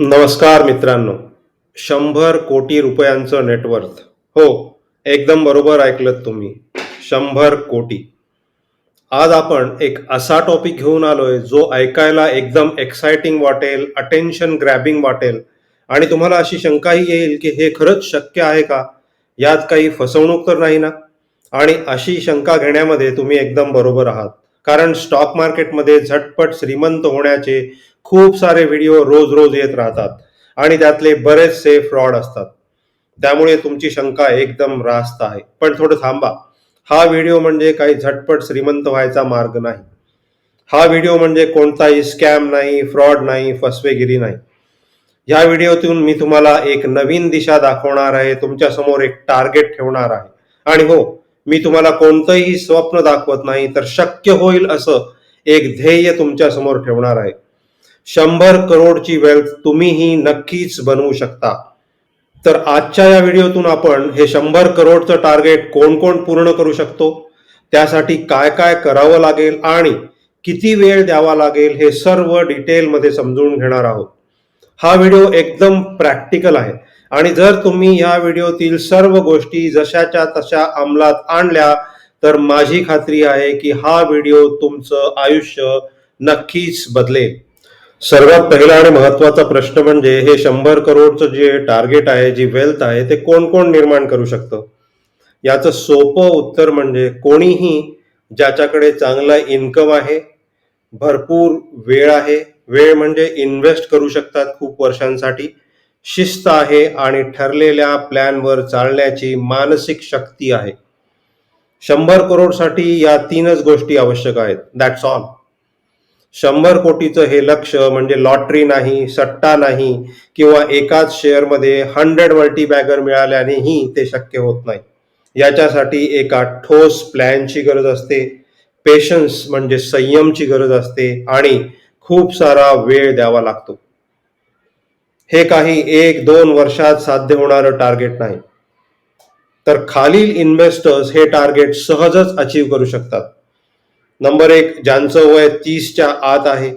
नमस्कार मित्रांनो. शंभर कोटी रुपयांचं नेटवर्थ हो एकदम बरोबर ऐकलं तुम्ही. शंभर कोटी. आज आपण एक असा टॉपिक घेऊन आलोय जो ऐकायला एकदम एक्साइटिंग वाटेल अटेन्शन ग्रॅबिंग वाटेल. आणि तुम्हाला अशी शंकाही येईल की हे खरंच शक्य आहे का? यात काही फसवणूक तर नाही ना? आणि अशी शंका घेण्यामध्ये तुम्ही एकदम बरोबर आहात. कारण स्टॉक मार्केटमध्ये झटपट श्रीमंत होण्याचे खूप सारे व्हिडिओ रोज रोज येत राहतात आणि त्यातले बरेचसे फ्रॉड असतात. त्यामुळे तुमची शंका एकदम रास्त आहे. पण थोडं थांबा. हा व्हिडिओ म्हणजे काही झटपट श्रीमंत व्हायचा मार्ग नाही. हा व्हिडिओ म्हणजे कोणताही स्कॅम नाही फ्रॉड नाही फसवेगिरी नाही. या व्हिडिओतून मी तुम्हाला एक नवीन दिशा दाखवणार आहे. तुमच्यासमोर एक टार्गेट ठेवणार आहे. आणि हो मी तुम्हाला कोणतंही स्वप्न दाखवत नाही तर शक्य होईल असं एक ध्येय तुमच्यासमोर ठेवणार आहे. शंभर करोडची वेल्थ तुम्हीही नक्कीच बनवू शकता. तर आजच्या या व्हिडिओतून आपण हे शंभर करोडचं टार्गेट कोण कोण पूर्ण करू शकतो? त्यासाठी काय काय करावं लागेल आणि किती वेळ द्यावा लागेल हे सर्व डिटेलमध्ये समजून घेणार आहोत. हा व्हिडिओ एकदम प्रॅक्टिकल आहे. आणि जर तुम्ही या व्हिडिओतील सर्व गोष्टी जशाच्या तशा अंमलात आणल्या तर माझी खात्री आहे की हा व्हिडिओ तुमचं आयुष्य नक्कीच बदलेल. सर्वात पहिला आणि महत्त्वाचा प्रश्न म्हणजे हे शंभर करोडचं जे टार्गेट आहे जी वेल्थ आहे ते कोण कोण निर्माण करू शकतं? याचं सोपं उत्तर म्हणजे कोणीही ज्याच्याकडे चांगला इन्कम आहे भरपूर वेळ आहे वेळ म्हणजे इन्व्हेस्ट करू शकतात खूप वर्षांसाठी शिस्त आहे आणि ठरलेल्या प्लॅनवर चालण्याची मानसिक शक्ती आहे. शंभर करोडसाठी या तीनच गोष्टी आवश्यक आहेत दॅट्स ऑल शंभर कोटीचं हे लक्ष म्हणजे लॉटरी नाही सट्टा नाही किंवा एकाच शेअरमध्ये हंड्रेड मल्टीबॅगर मिळाल्यानेही ते शक्य होत नाही. याच्यासाठी एका ठोस प्लॅनची गरज असते पेशन्स म्हणजे संयमची गरज असते आणि खूप सारा वेळ द्यावा लागतो. हे काही एक दोन वर्षात साध्य होणारं टार्गेट नाही. तर खालील इन्व्हेस्टर्स हे टार्गेट सहजच अचीव करू शकतात. नंबर एक ज्यांचं वय तीसच्या आत आहे.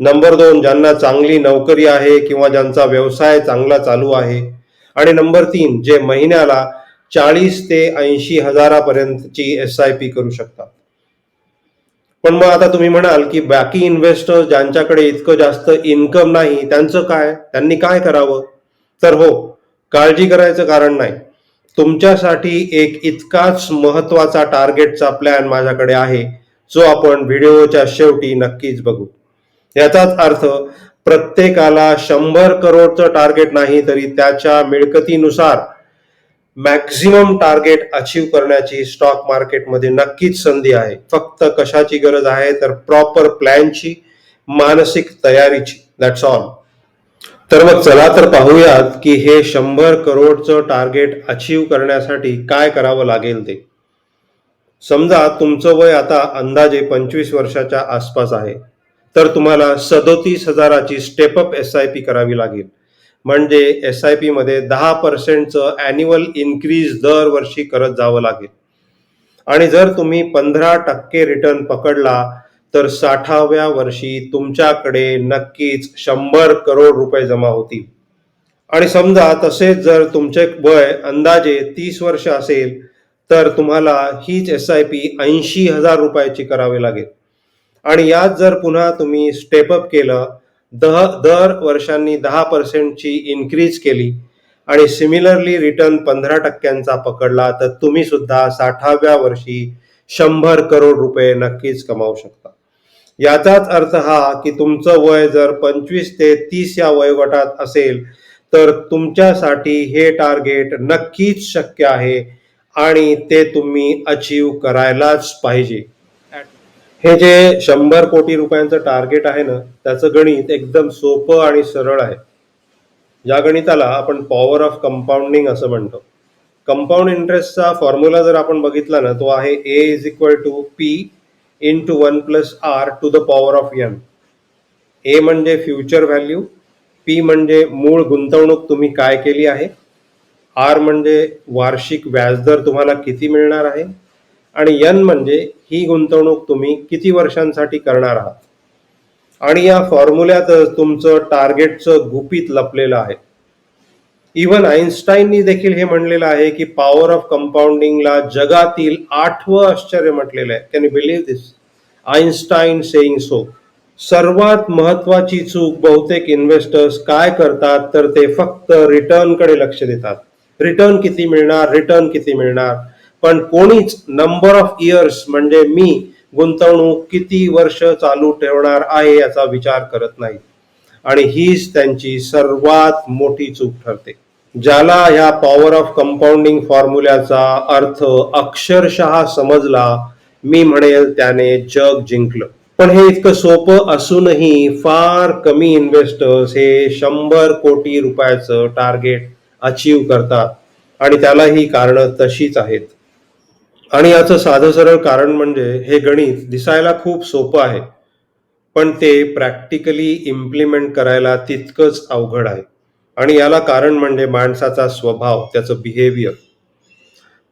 नंबर दोन ज्यांना चांगली नोकरी आहे किंवा ज्यांचा व्यवसाय चांगला चालू आहे. आणि नंबर तीन जे महिन्याला चाळीस ते ऐंशी हजारापर्यंतची एस आय पी करू शकतात. पण मग आता तुम्ही म्हणाल की बाकी इन्व्हेस्टर्स ज्यांच्याकडे इतकं जास्त इन्कम नाही त्यांचं काय? त्यांनी काय करावं? तर हो काळजी करायचं कारण नाही. तुमच्यासाठी एक इतकाच महत्त्वाचा टार्गेटचा प्लॅन माझ्याकडे आहे. जो आपण व्हिडिओच्या शेवटी नक्कीच बघू. याचाच अर्थ प्रत्येकाला शंभर करोडचं टार्गेट नाही तरी त्याच्या मिळकतीनुसार मॅक्झिमम टार्गेट अचीव करण्याची स्टॉक मार्केटमध्ये नक्कीच संधी आहे. फक्त कशाची गरज आहे? तर प्रॉपर प्लॅनची मानसिक तयारीची. दॅट्स ऑल तर मग चला तर पाहूयात की हे शंभर करोडचं टार्गेट अचीव करण्यासाठी काय करावं लागेल ते. समजा तुमचं वय आता अंदाजे पंचवीस वर्षाच्या आसपास आहे तर तुम्हाला सदोतीस हजाराची स्टेपअप एस आय पी करावी लागेल. म्हणजे एस आय पी मध्ये दहा पर्सेंटचं अॅन्युअल इन्क्रीज दरवर्षी करत जावं लागेल. आणि जर तुम्ही पंधरा टक्के रिटर्न पकडला तर साठाव्या वर्षी तुमच्याकडे नक्कीच शंभर करोड रुपये जमा होतील. आणि समजा तसेच जर तुमचे वय अंदाजे तीस वर्ष असेल तर तुम्हाला हीच एस आय पी ऐंशी हजार रुपयाची करावी लागेल. आणि यात जर पुन्हा तुम्ही स्टेपअप केलं दह दर वर्षांनी दहा पर्सेंटची इन्क्रीज केली आणि सिमिलरली रिटर्न पंधरा टक्क्यांचा पकडला तर तुम्ही सुद्धा साठाव्या वर्षी शंभर करोड रुपये नक्कीच कमावू शकता. याचाच अर्थ हा की तुमचं वय जर पंचवीस ते तीस या वयोगटात असेल तर तुमच्यासाठी हे टार्गेट नक्कीच शक्य आहे. आणि ते तुम्ही अचीव करायलाच पाहिजे. हे जे शंभर कोटी रुपयांचं टार्गेट आहे ना त्याचं गणित एकदम सोपं आणि सरळ आहे. या गणिताला आपण पॉवर ऑफ कंपाऊंडिंग असं म्हणतो. कंपाऊंड इंटरेस्टचा फॉर्म्युला जर आपण बघितला ना तो आहे A is equal to P into one plus R to the power of N A म्हणजे फ्युचर व्हॅल्यू पी म्हणजे मूळ गुंतवणूक तुम्ही काय केली आहे? आर म्हणजे वार्षिक व्याजदर तुम्हाला किती मिळणार आहे? आणि एन म्हणजे ही गुंतवणूक तुम्ही किती वर्षांसाठी करणार आहात? आणि या फॉर्म्युल्यातच तुमचं टार्गेटचं गुपित लपलेलं आहे. इव्हन आईन्स्टाईननी देखील हे म्हणलेलं आहे की पॉवर ऑफ कंपाऊंडिंगला जगातील आठवं आश्चर्य म्हटलेलं आहे. Can you believe this Einstein saying so सर्वात महत्वाची चूक बहुतेक इन्व्हेस्टर्स काय करतात तर ते फक्त रिटर्नकडे लक्ष देतात. रिटर्न किती मिळणार रिटर्न किती मिळणार? पण कोणीच नंबर ऑफ इयर्स म्हणजे मी गुंतवणूक किती वर्ष चालू ठेवणार आहे याचा विचार करत नाही. आणि हीच त्यांची सर्वात मोठी चूक ठरते. ज्याला ह्या पॉवर ऑफ कंपाऊंडिंग फॉर्म्युल्याचा अर्थ अक्षरशः समजला मी म्हणेल त्याने जग जिंकलं. पण हे इतकं सोपं असूनही फार कमी इन्व्हेस्टर्स हे शंभर कोटी रुपयाचं टार्गेट अचीव करतात. आणि त्याला ही कारणं तशीच आहेत. आणि याचं साधं सरळ कारण म्हणजे हे गणित दिसायला खूप सोपं आहे. पण ते प्रॅक्टिकली इम्प्लिमेंट करायला तितकंच अवघड आहे. आणि याला कारण म्हणजे माणसाचा स्वभाव त्याचं बिहेवियर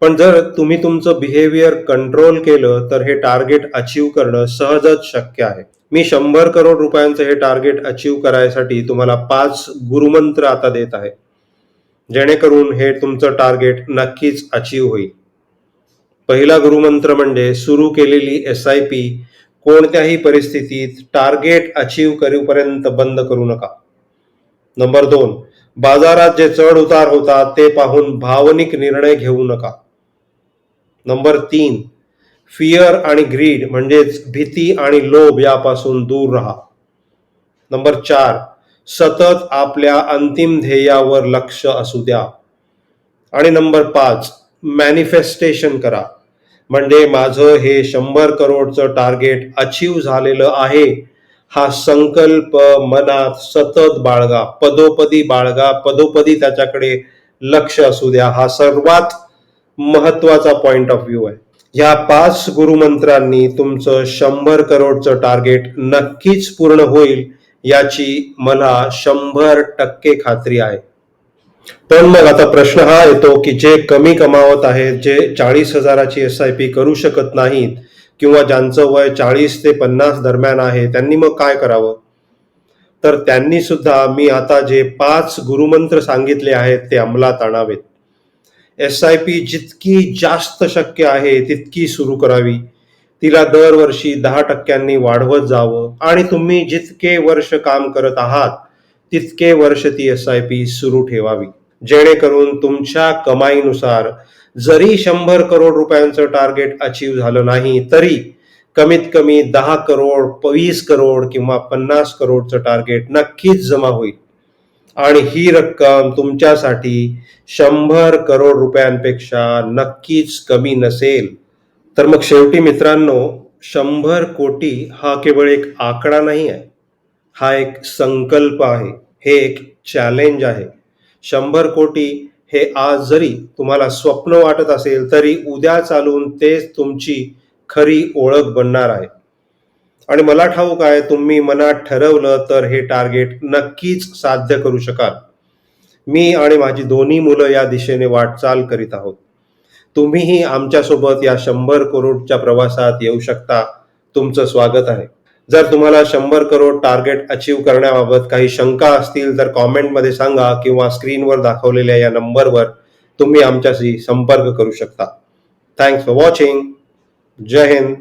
पण जर तुम्ही तुमचं बिहेवियर कंट्रोल केलं तर हे टार्गेट अचीव करणं सहजच शक्य आहे. मी शंभर करोड रुपयांचं हे टार्गेट अचीव करायसाठी तुम्हाला पाच गुरुमंत्र आता देत आहे. जेणेकरून हे तुमचं टार्गेट नक्कीच अचीव होईल. पहिला गुरुमंत्र म्हणजे सुरू केलेली एस आय पी कोणत्याही परिस्थितीत टार्गेट अचीव करूपर्यंत बंद करू नका. नंबर दोन बाजारात जे चढ उतार होतात ते पाहून भावनिक निर्णय घेऊ नका. नंबर तीन फिअर आणि ग्रीड म्हणजेच भीती आणि लोभ यापासून दूर राहा. नंबर चार सतत आपल्या अंतिम ध्येयावर लक्ष असू द्या. आणि नंबर पाच मॅनिफेस्टेशन करा. म्हणजे माझं हे शंभर करोडचं टार्गेट अचीव झालेलं आहे. हा संकल्प मनात सतत बाळगा. पदोपदी बाळगा. पदोपदी त्याच्याकडे लक्ष असू द्या. हा सर्वात महत्त्वाचा पॉइंट ऑफ व्ह्यू आहे. या पाच गुरुमंत्रांनी तुमचं शंभर करोडचं टार्गेट नक्कीच पूर्ण होईल. याची मला शंभर टक्के खात्री आहे. पण मग आता प्रश्न हा येतो की जे कमी कमावत आहेत जे चाळीस हजाराची एस आय पी करू शकत नाहीत किंवा ज्यांचं वय चाळीस ते पन्नास दरम्यान आहे त्यांनी मग काय करावं? तर त्यांनी सुद्धा मी आता जे पाच गुरुमंत्र सांगितले आहेत ते अंमलात आणावेत. एस आय पी जितकी जास्त शक्य आहे तितकी सुरू करावी. तिला दरवर्षी दहा टक्क्यांनी वाढवत जावं. आणि तुम्ही जितके वर्ष काम करत आहात तितके वर्ष ती एस आय पी सुरू ठेवावी. जेणेकरून तुमच्या कमाईनुसार जरी शंभर करोड रुपयांचं टार्गेट अचीव झालं नाही तरी कमीत कमी दहा करोड वीस करोड किंवा पन्नास करोडचं टार्गेट नक्कीच जमा होईल. आणि ही रक्कम तुमच्यासाठी शंभर करोड रुपयांपेक्षा नक्कीच कमी नसेल. तर मग शेवटी मित्रांनो शंभर कोटी हा केवळ एक आकडा नाही आहे. हा एक संकल्प आहे. हे एक चॅलेंज आहे. शंभर कोटी हे आज जरी तुम्हाला स्वप्न वाटत असेल तरी उद्या चालून तेच तुमची खरी ओळख बनणार आहे. आणि मला ठाऊक आहे तुम्ही मनात ठरवलं तर हे टार्गेट नक्कीच साध्य करू शकाल. मी आणि माझी दोन्ही मुलं या दिशेने वाटचाल करीत आहोत. तुम्हीही आमच्यासोबत या शंभर करोडच्या प्रवासात येऊ शकता. तुमचं स्वागत आहे. जर तुम्हाला शंभर करोड टार्गेट अचीव करण्याबाबत काही शंका असतील तर कॉमेंटमध्ये सांगा किंवा स्क्रीनवर दाखवलेल्या या नंबरवर तुम्ही आमच्याशी संपर्क करू शकता. थँक्स फॉर वॉचिंग जय हिंद.